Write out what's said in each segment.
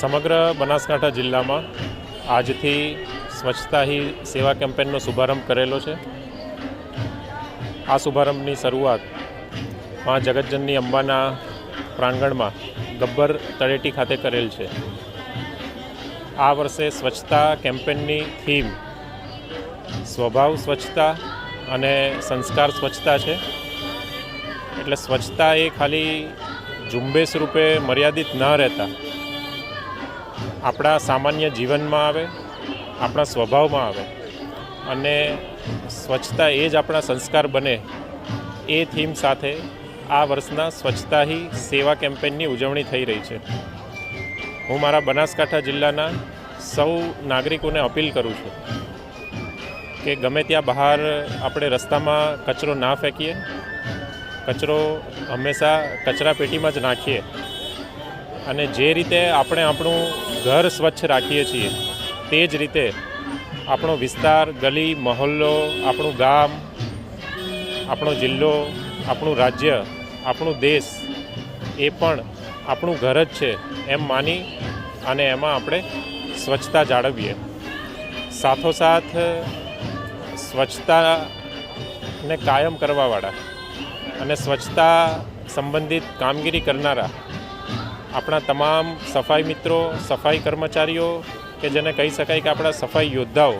સમગ્ર બનાસકાંઠા જિલ્લામાં આજથી સ્વચ્છતા હી સેવા કેમ્પેનનો શુભારંભ કરેલો છે. આ શુભારંભની શરૂઆતમાં જગતજનની અંબાના પ્રાંગણમાં ગબ્બર તળેટી ખાતે કરેલ છે. આ વર્ષે સ્વચ્છતા કેમ્પેનની થીમ સ્વભાવ સ્વચ્છતા અને સંસ્કાર સ્વચ્છતા છે. એટલે સ્વચ્છતા એ ખાલી ઝુંબેશ રૂપે મર્યાદિત ન રહેતા. આપણા સામાન્ય જીવનમાં આવે, આપણા સ્વભાવમાં આવે અને સ્વચ્છતા એ જ આપણા સંસ્કાર બને એ થીમ સાથે આ વર્ષના સ્વચ્છતા હી સેવા કેમ્પેનની ઉજવણી થઈ રહી છે. હું મારા બનાસકાંઠા જિલ્લાના સૌ નાગરિકોને અપીલ કરું છું કે ગમે ત્યાં બહાર આપણે રસ્તામાં કચરો ના ફેંકીએ કચરો હંમેશા કચરા પેટીમાં જ નાખીએ. અને જે રીતે આપણે આપણું ઘર સ્વચ્છ રાખીએ છીએ, તે જ રીતે આપણો વિસ્તાર, ગલી, મહોલ્લો, આપણું ગામ, આપણો જિલ્લો, આપણું રાજ્ય, આપણું દેશ, એ પણ આપણું ઘર જ છે એમ માની અને એમાં આપણે સ્વચ્છતા જાળવીએ. સાથોસાથ સ્વચ્છતાને કાયમ કરવાવાળા અને સ્વચ્છતા સંબંધિત કામગીરી કરનારા આપણા તમામ સફાઈ મિત્રો, સફાઈ કર્મચારીઓ કે જેને કહી શકાય કે આપણા સફાઈ યોદ્ધાઓ,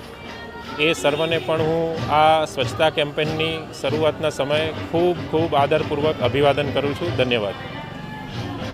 એ સર્વને પણ હું આ સ્વચ્છતા કેમ્પેનની શરૂઆતના સમયે ખૂબ ખૂબ આદરપૂર્વક અભિવાદન કરું છું. ધન્યવાદ.